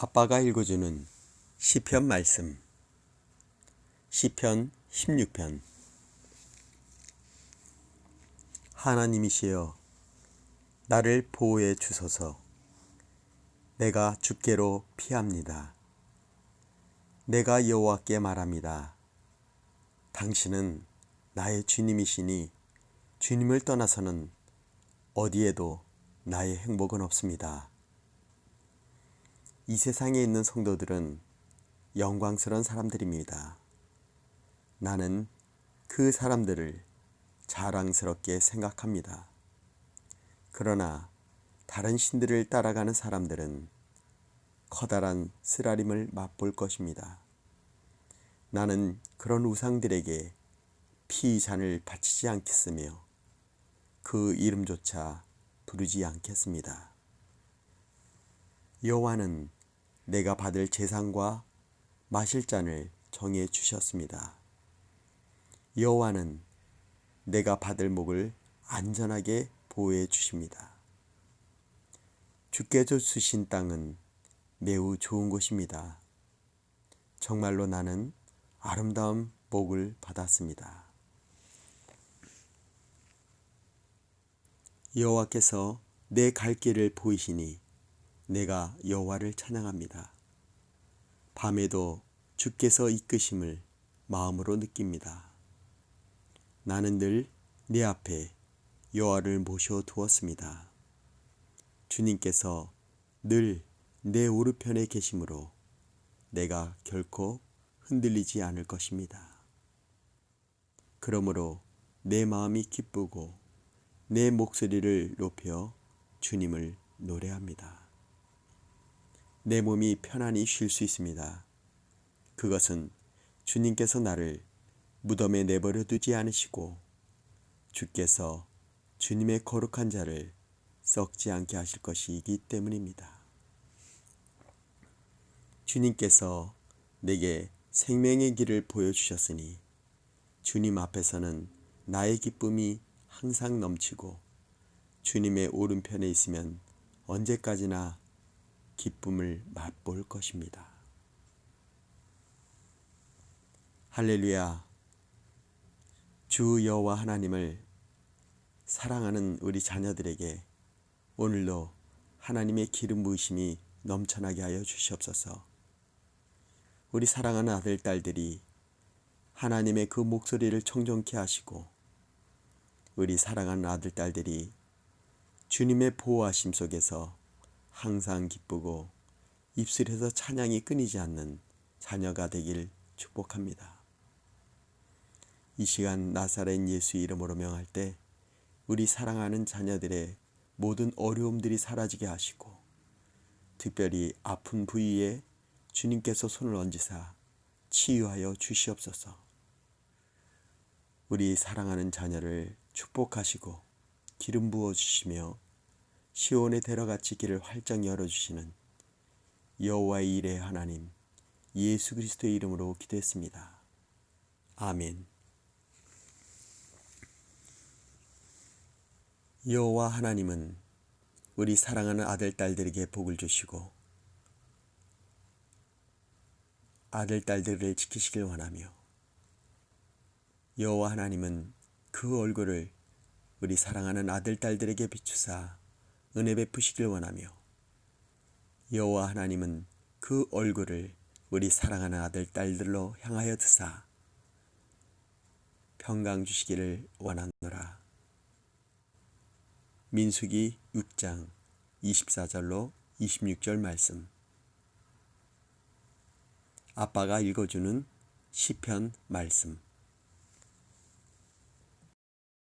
아빠가 읽어주는 시편 말씀. 시편 16편. 하나님이시여 나를 보호해 주소서. 내가 주께로 피합니다. 내가 여호와께 말합니다. 당신은 나의 주님이시니 주님을 떠나서는 어디에도 나의 행복은 없습니다. 이 세상에 있는 성도들은 영광스러운 사람들입니다. 나는 그 사람들을 자랑스럽게 생각합니다. 그러나 다른 신들을 따라가는 사람들은 커다란 쓰라림을 맛볼 것입니다. 나는 그런 우상들에게 피잔을 바치지 않겠으며 그 이름조차 부르지 않겠습니다. 여호와는 내가 받을 재산과 마실 잔을 정해 주셨습니다. 여호와는 내가 받을 목을 안전하게 보호해 주십니다. 주께서 주신 땅은 매우 좋은 곳입니다. 정말로 나는 아름다운 복을 받았습니다. 여호와께서 내 갈 길을 보이시니 내가 여호와를 찬양합니다. 밤에도 주께서 이끄심을 마음으로 느낍니다. 나는 늘 내 앞에 여호와를 모셔 두었습니다. 주님께서 늘 내 오른편에 계심으로 내가 결코 흔들리지 않을 것입니다. 그러므로 내 마음이 기쁘고 내 목소리를 높여 주님을 노래합니다. 내 몸이 편안히 쉴 수 있습니다. 그것은 주님께서 나를 무덤에 내버려 두지 않으시고 주께서 주님의 거룩한 자를 썩지 않게 하실 것이기 때문입니다. 주님께서 내게 생명의 길을 보여주셨으니 주님 앞에서는 나의 기쁨이 항상 넘치고 주님의 오른편에 있으면 언제까지나 기쁨을 맛볼 것입니다. 할렐루야. 주 여호와 하나님을 사랑하는 우리 자녀들에게 오늘도 하나님의 기름 부으심이 넘쳐나게 하여 주시옵소서. 우리 사랑하는 아들 딸들이 하나님의 그 목소리를 청정케 하시고 우리 사랑하는 아들 딸들이 주님의 보호하심 속에서 항상 기쁘고 입술에서 찬양이 끊이지 않는 자녀가 되길 축복합니다. 이 시간 나사렛 예수 이름으로 명할 때 우리 사랑하는 자녀들의 모든 어려움들이 사라지게 하시고 특별히 아픈 부위에 주님께서 손을 얹으사 치유하여 주시옵소서. 우리 사랑하는 자녀를 축복하시고 기름 부어 주시며 시온의 대러같이 길을 활짝 열어주시는 여호와의 일의 하나님 예수 그리스도의 이름으로 기도했습니다. 아멘. 여호와 하나님은 우리 사랑하는 아들 딸들에게 복을 주시고 아들 딸들을 지키시길 원하며 여호와 하나님은 그 얼굴을 우리 사랑하는 아들 딸들에게 비추사 은혜 베푸시길 원하며 여호와 하나님은 그 얼굴을 우리 사랑하는 아들 딸들로 향하여 드사 평강 주시기를 원하노라. 민수기 6장 24절로 26절 말씀 아빠가 읽어주는 시편 말씀